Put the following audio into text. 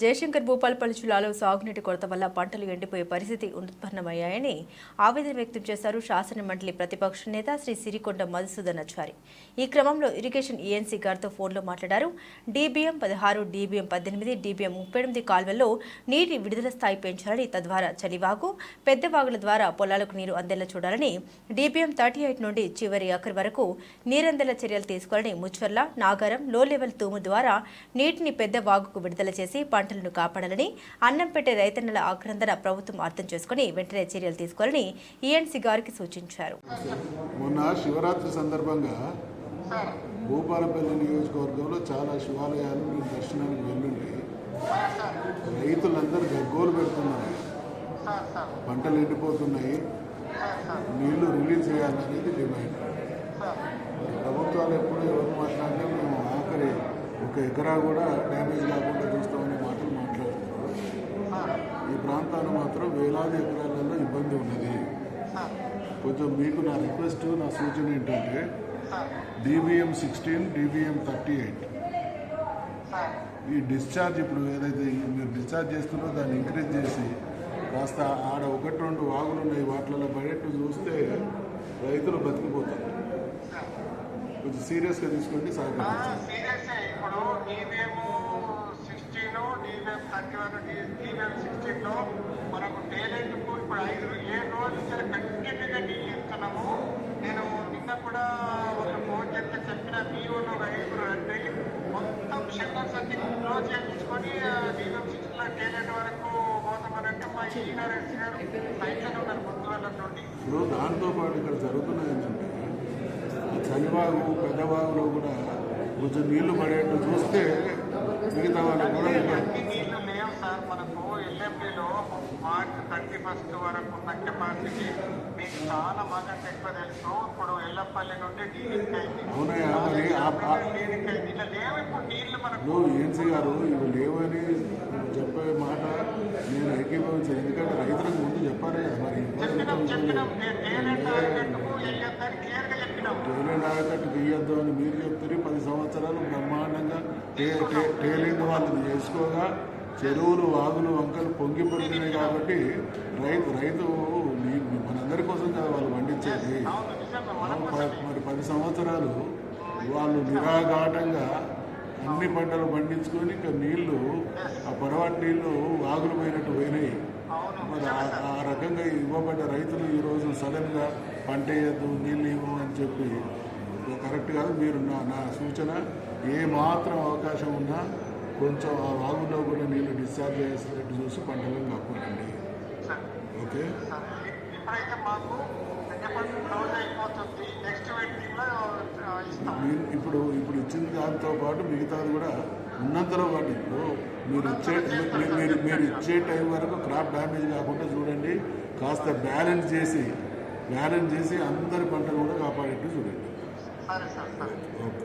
జయశంకర్ భూపాలపల్లి జిల్లాలో సాగునీటి కొరత వల్ల పంటలు ఎండిపోయే పరిస్థితి ఉత్పన్నమయ్యాయని ఆవేదన వ్యక్తం చేశారు శాసన మండలి ప్రతిపక్ష నేత శ్రీ సిరికొండ మధుసూదనాచారి ఈ క్రమంలో ఇరిగేషన్ ఈఎన్సీ గారితో ఫోన్లో మాట్లాడారు. డీబీఎం పదహారు డీబీఎం పద్దెనిమిది డీబీఎం ముప్పై ఎనిమిది కాల్వల్లో నీటి విడుదల స్థాయి పెంచాలని తద్వారా చలివాగు పెద్ద వాగుల ద్వారా పొలాలకు నీరు అందేలా చూడాలని డీబీఎం థర్టీ ఎయిట్ నుండి చివరి అక్కడి వరకు నీరందేలా చర్యలు తీసుకోవాలని ముచ్చర్ల నాగారం లో లెవెల్ తూము ద్వారా నీటిని పెద్ద వాగుకు విడుదల చేసి పంటలను కాపాడాలని అన్నం పెట్టే రైతన్నల ఆక్రందన ప్రభుత్వం అర్థం చేసుకుని వెంటనే చర్యలు తీసుకోవాలని ఈఎన్సీ గారికి సూచించారు. మొన్న శివరాత్రి సందర్భంగా భూపాలపల్లి నియోజకవర్గంలో చాలా శివాలయాలు నేను దర్శనానికి వెళ్ళుండి రైతులందరూ గగ్గోలు పెడుతున్నారు. పంటలు ఎండిపోతున్నాయి. నీళ్ళు రిలీజ్ చేయాలనేది డిమాండ్. ప్రభుత్వాలు ఎప్పుడు ఎవరు మాట్లాడినా ఒక ఎకరా కూడా డ్యామేజ్ కాకుండా చూస్తామనే మాటలు మాట్లాడుతున్నారు. ఈ ప్రాంతాన్ని మాత్రం వేలాది ఎకరాలలో ఇబ్బంది ఉన్నది. కొంచెం మీకు నా రిక్వెస్ట్ నా సూచన ఏంటంటే DBM sixteen DBM thirty eight ఈ డిశ్చార్జ్ ఇప్పుడు ఏదైతే మీరు డిశ్చార్జ్ చేస్తున్నారో దాన్ని ఇంక్రీజ్ చేసి కాస్త ఆడ ఒకటి రెండు వాగులు ఉన్నాయి వాటిలలో పడేట్టు చూస్తే రైతులు బతికిపోతారు. కొంచెం సీరియస్గా తీసుకోండి సహకరించండి సీరియస్ ఇప్పుడు DVM sixteen DVM thirty one DVM సిక్స్టీన్లో మనకు టేలెంట్ ఇప్పుడు ఐదు ఏడు రోజుల నుంచి కంటిన్యూగా నీళ్ళు ఇస్తున్నాము. నేను నిన్న కూడా ఒక ఫోన్ చేస్తే చెప్పిన బీఓలో ఒక ఐదుగురు అంటే మొత్తం షెల్లర్స్ అన్ని క్లోజ్ చేయించుకొని డీవీఎం సిక్స్టీన్లో టేలెంట్ వరకు పోతామనంటే మా ఈ నారాయణ గారు సైట్లోనే ఉన్నారు పొద్దుగల నుండి ఇప్పుడు దాంతో పాటు ఇక్కడ జరుగుతున్నది ఏంటంటే చలివాగు పెద్దవాగులో కూడా కొంచెం నీళ్ళు పడేట్టు చూస్తే మిగతా వాళ్ళు కూడా నీళ్ళు లేవు సార్ మనకు ఎల్ఎండిలో మార్చ్ థర్టీ ఫస్ట్ వరకు ఉన్న కెపాసిటీ మీకు చాలా మాకంటే ఎక్కువ తెలుసు. ఇప్పుడు ఎల్లపల్లి నుండి డీలింగ్ అయింది. అవునయ్యా మరి ఆ- ఆ- డీలింగ్ అయింది. ఇలా లేవు ఇప్పుడు నీళ్ళు మనకు. ఏఎన్సీ గారు ఇవి లేవని చెప్పే మాట నేను ఏకీభవించాను. ఎందుకంటే రైతులకు ముందు చెప్పాలి కదా మరి. చెప్పినాం చెప్పినాం. క్లియర్గా ఆగట్టు తీయొద్దు అని మీరు చెప్తున్నారు పది సంవత్సరాలు బ్రహ్మాండంగా టేలింగ్ వాళ్ళని చేసుకోగా చెరువులు వాగులు వంకలు పొంగి కాబట్టి రైతు రైతు మనందరి కోసం కదా వాళ్ళు పండించేది. మరి పది సంవత్సరాలు వాళ్ళు నిరాఘాటంగా అన్ని పంటలు పండించుకొని ఇంకా నీళ్ళు ఆ పొడవాటి నీళ్ళు వాగులు పోయినట్టు పోయినాయి. మరి ఆ- ఆ రకంగా ఇవ్వబడ్డ రైతులు ఈరోజు సడన్గా పంట వేయద్దు నీళ్ళు ఇవ్వమని చెప్పి కరెక్ట్ కాదు మీరు నా నా సూచన ఏ మాత్రం అవకాశం ఉన్నా కొంచెం ఆ వాగులో కూడా నీళ్ళు డిశ్చార్జ్ చేసేటట్టు చూసి పంటలను సార్. ఓకే? మీరు ఇప్పుడు ఇప్పుడు ఇచ్చిన దాంతో పాటు మిగతాది కూడా ఉన్నంతలో పాటు ఇప్పుడు మీరు ఇచ్చే మీరు మీరు మీరు ఇచ్చే టైం వరకు క్రాప్ డ్యామేజ్ కాకుండా చూడండి కాస్త బ్యాలెన్స్ చేసి బ్యాలెన్స్ చేసి అందరి పంటలు కూడా కాపాడేట్టు చూడండి. ఓకే.